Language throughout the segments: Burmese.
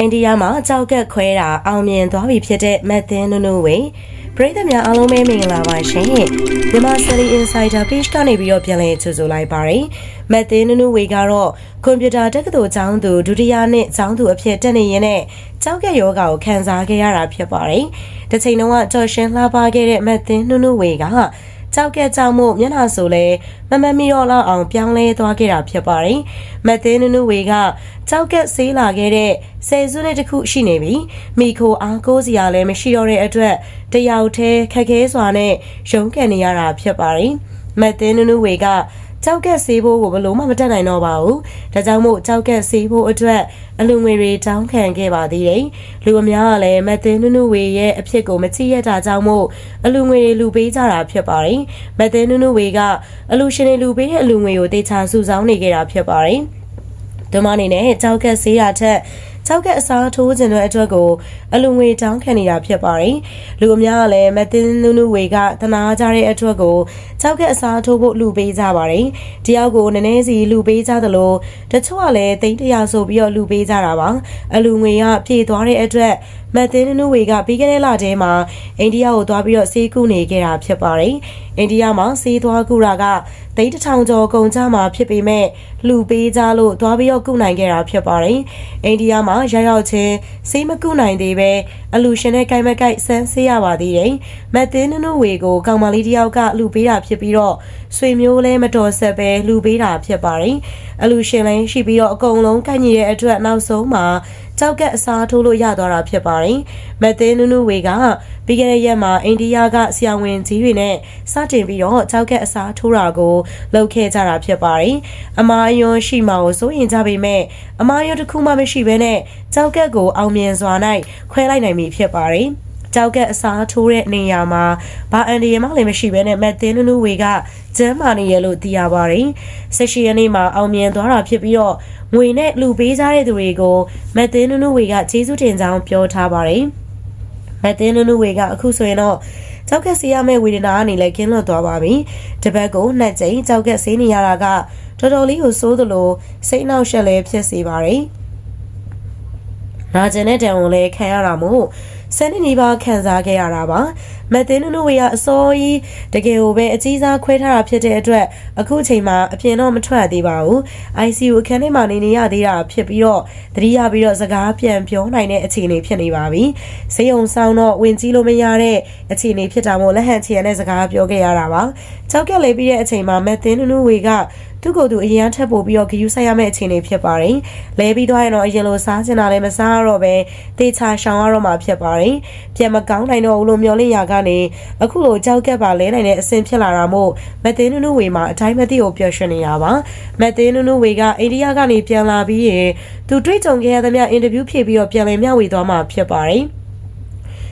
အိန္ဒိယမှာကြောက်ကက်ခွဲတာအောင်မြင်သွားပြီဖြစ်တဲ့မက်သင်းနုနုဝေပရိသတ်များအားလုံးပဲမင်္ဂလာပါရှင်မြန်မာ Sally Insider Page ကနေပြီးတော့ပြန်လည်ကြိုဆိုလိုက်ပါတယ်မက်သင်းနုနုဝေကတော့ကွန်ပျူတာတက္ကသိုလ်ကျောင်းသူဒုတိယနှစ်ကျောင်းသူအဖြစ်တက်နေရင်းနဲ့ကြောက်ကက်ယောဂါကိုခံစားခဲ့ရတာဖြစ်ပါတယ်တစ်ချိန်လုံးကကြော်ရှင်လှပခဲ့တဲ့မက်သင်းနုနုဝေက ကြောက်ကက်ကြောင့်မို့မျက်နှာဆိုလဲမမမီတော့လောက်အောင်ပြောင်းလဲသွားခဲ့တာဖြစ်ပါတယ်။မက်သင်းနုနုဝေကကြောက်ကက်ဆေးလာခဲ့တဲ့ဆယ်စုနှစ်တစ်ခုရှိနေပြီ။မိခိုအားကိုးစရာလည်းမရှိတော့တဲ့အတွက်တယောက်တည်းခက်ခဲစွာနဲ့ရုန်းကန်နေရတာဖြစ်ပါတယ်။မက်သင်းနုနုဝေက ကြောက်ကက်ဆေးဖို့ကိုဘလို့မှမတက်နိုင်တော့ပါဘူး။ဒါကြောင့်မို့ကြောက်ကက်ဆေးဖို့အတွက်အလူငွေတွေတောင်းခံခဲ့ပါသေးတယ်။လူအများကလည်းမက်သင်းနုနုဝေရဲ့အဖြစ်ကိုမချိရက်တာကြောင့်မို့အလူငွေတွေလူပေးကြတာဖြစ်ပါတယ်။မက်သင်းနုနုဝေကအလူရှင်တွေလူပေးတဲ့အလူငွေကိုတေချာစုဆောင်းနေခဲ့တာဖြစ်ပါတယ်။ဒီမအနေနဲ့ကြောက်ကက်ဆေးရထက် ကြောက်ကက်အစားထိုးခြင်းတွေအတွက်ကိုအလူငွေတောင်းခံနေတာဖြစ်ပါတယ်။လူအများကလည်းမက်သင်းနုနုဝေကတနာကြတဲ့အတွက်ကိုကြောက်ကက်အစားထိုးဖို့လူပေးကြပါတယ်။တယောက်ကိုနည်းနည်းစီလူပေးကြသလိုတချို့ကလည်းတိန်းတရာဆိုပြီးတော့လူပေးကြတာပါ။အလူငွေကပြေသွားတဲ့အတွက်မက်သင်းနုနုဝေကပြီးခဲ့တဲ့လထဲမှာအိန္ဒိယကိုသွားပြီးတော့ဆေးကုနေခဲ့တာဖြစ်ပါတယ်။အိန္ဒိယမှာဆေးသွားကုတာကသိန်းတစ်ထောင်ကျော်ကုန်ကြမှာဖြစ်ပေမဲ့လူပေးကြလို့သွားပြီးတော့ကုနိုင်ခဲ့တာဖြစ်ပါတယ်။အိန္ဒိယမှာရောက်ရောက်ချင်းဆေးမကုနိုင်သေးပဲအလူရှင်နဲ့ကိုင်မကိုက်ဆန်းဆေးရပါသေးတယ်။မက်သင်းနုနုဝေကိုကောင်မလေးတယောက်ကလူပေးတာဖြစ်ပြီးတော့ဆွေမျိုးလည်းမတော်ဆက်ပဲလူပေးတာဖြစ်ပါတယ်။အလူရှင်လည်းရှိပြီးတော့အကုန်လုံးကိုက်ညီတဲ့အတွက်နောက်ဆုံးမှာ ကြောက်ကက်အစားထိုးလို့ရသွားတာဖြစ်ပါတယ်။မက်သင်းနုနုဝေကပြီးခဲ့တဲ့ရက်မှာအိန္ဒိယကဆရာဝန်ကြီးတွေနဲ့စတင်ပြီးတော့ကြောက်ကက်အစားထိုးတာကိုလုပ်ခဲ့ကြတာဖြစ်ပါတယ်။အမားယွန်းရှိမှာကိုစိုးရင်ကြပေမဲ့အမားယွန်းတစ်ခုမှမရှိဘဲနဲ့ကြောက်ကက်ကိုအောင်မြင်စွာ၌ခွဲလိုက်နိုင်ပြီဖြစ်ပါတယ်။ ကြောက်ကက်အစားထိုးတဲ့နေရာမှာဘာအန်ဒီယမှလည်းမရှိဘဲနဲ့မက်သင်းနုနုဝေကကျမ်းမာနေရလို့သိရပါတယ်။ဆက်ရှိရနေ့မှာအောင်မြင်သွားတာဖြစ်ပြီးတော့ငွေနဲ့လူပေးကြတဲ့သူတွေကိုမက်သင်းနုနုဝေကကျေးဇူးတင်ကြောင်းပြောထားပါတယ်။မက်သင်းနုနုဝေကအခုဆိုရင်တော့ကြောက်ကက်ဆေးရမယ့်ဝေဒနာကနေလည်းကင်းလွတ်သွားပါပြီ။တစ်ပတ်ကိုနှစ်ကြိမ်ကြောက်ကက်ဆေးနေရတာကတော်တော်လေးကိုစိုးသလိုစိတ်နှောက်ယှက်လည်းဖြစ်စေပါတယ်။နာကျင်တဲ့တံကိုလည်းခံရတာမို့ ဆယ်နှစ်နီးပါးခံစားခဲ့ရတာပါမက်သင်းနုနုဝေကအစိုးရတကယ်ကိုပဲအကြီးစားခွဲထားတာဖြစ်တဲ့အတွက်အခုချိန်မှာအပြင်တော့မထွက်သေးပါဘူး ICU အခန်းထဲမှာနေနေရသေးတာဖြစ်ပြီးတော့သတိရပြီးတော့စကားပြန်ပြောနိုင်တဲ့အခြေအနေဖြစ်နေပါပြီစေယုံဆောင်တော့ဝင်ကြီးလို့မရတဲ့အခြေအနေဖြစ်တာမို့လက်ဟန်ချီရတဲ့စကားပြောခဲ့ရတာပါကြောက်ကက်လေးပြီးတဲ့အချိန်မှာမက်သင်းနုနုဝေက သူ့ကိုယ်သူအရင်ထက်ပို့ပြီးတော့ဂယူးဆိုင်ရမယ့်အခြေအနေဖြစ်ပါတယ်။လဲပြီးသွားရင်တော့အရင်လိုစားချင်တာလည်းမစားရတော့ပဲတေချာရှောင်ရတော့မှာဖြစ်ပါတယ်။ပြန်မကောင်းနိုင်တော့ဘူးလို့မျှော်လင့်ရကနေအခုလိုကြောက်ကက်ပါလဲနိုင်တဲ့အဆင်ဖြစ်လာတာမို့မက်သင်းနုနုဝေမှာအတိုင်းမသိကိုပျော်ရွှင်နေတာပါ။မက်သင်းနုနုဝေကအိန္ဒိယကနေပြန်လာပြီးရင်သူတွေ့ကြုံခဲ့ရသမျှအင်တာဗျူးဖြေပြီးတော့ပြန်လည်မျှဝေသွားမှာဖြစ်ပါတယ်။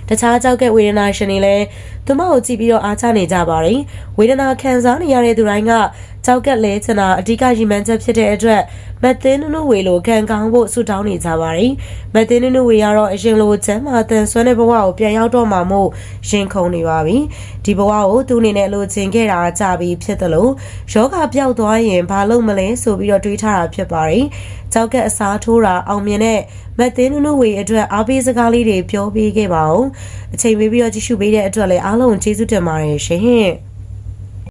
တခြားကြောက်ကက်ဝေဒနာရှင်တွေလည်း သူမကိုကြည့်ပြီးတော့အားချနေကြပါတယ်ဝေဒနာခံစားနေရတဲ့သူတိုင်းကကြောက်ကက်လဲချင်တာအဓိကရည်မှန်းချက်ဖြစ်တဲ့အတွက်မက်သင်းနုနုဝေလိုခံကောင်းဖို့ဆုတောင်းနေကြပါတယ်မက်သင်းနုနုဝေကတော့အရင်လိုချမ်းမာတန်ဆွမ်းတဲ့ဘဝကိုပြန်ရောက်တော့မှမို့ရင်ခုန်နေပါပြီဒီဘဝကိုသူအနေနဲ့လိုချင်ခဲ့တာကြပြီးဖြစ်တယ်လို့ယောဂပြောက်သွားရင်ဘာလုပ်မလဲဆိုပြီးတော့တွေးထားတာဖြစ်ပါတယ်ကြောက်ကက်အစားထိုးတာအောင်မြင်တဲ့မက်သင်းနုနုဝေအတွက်အားပေးစကားလေးတွေပြောပေးခဲ့ပါအောင်အချိန်ပေးပြီးတော့ကြည့်ရှုပေးတဲ့အတွက်လည်းအားလုံးကျေးဇူးတင်ပါတယ်ရှင်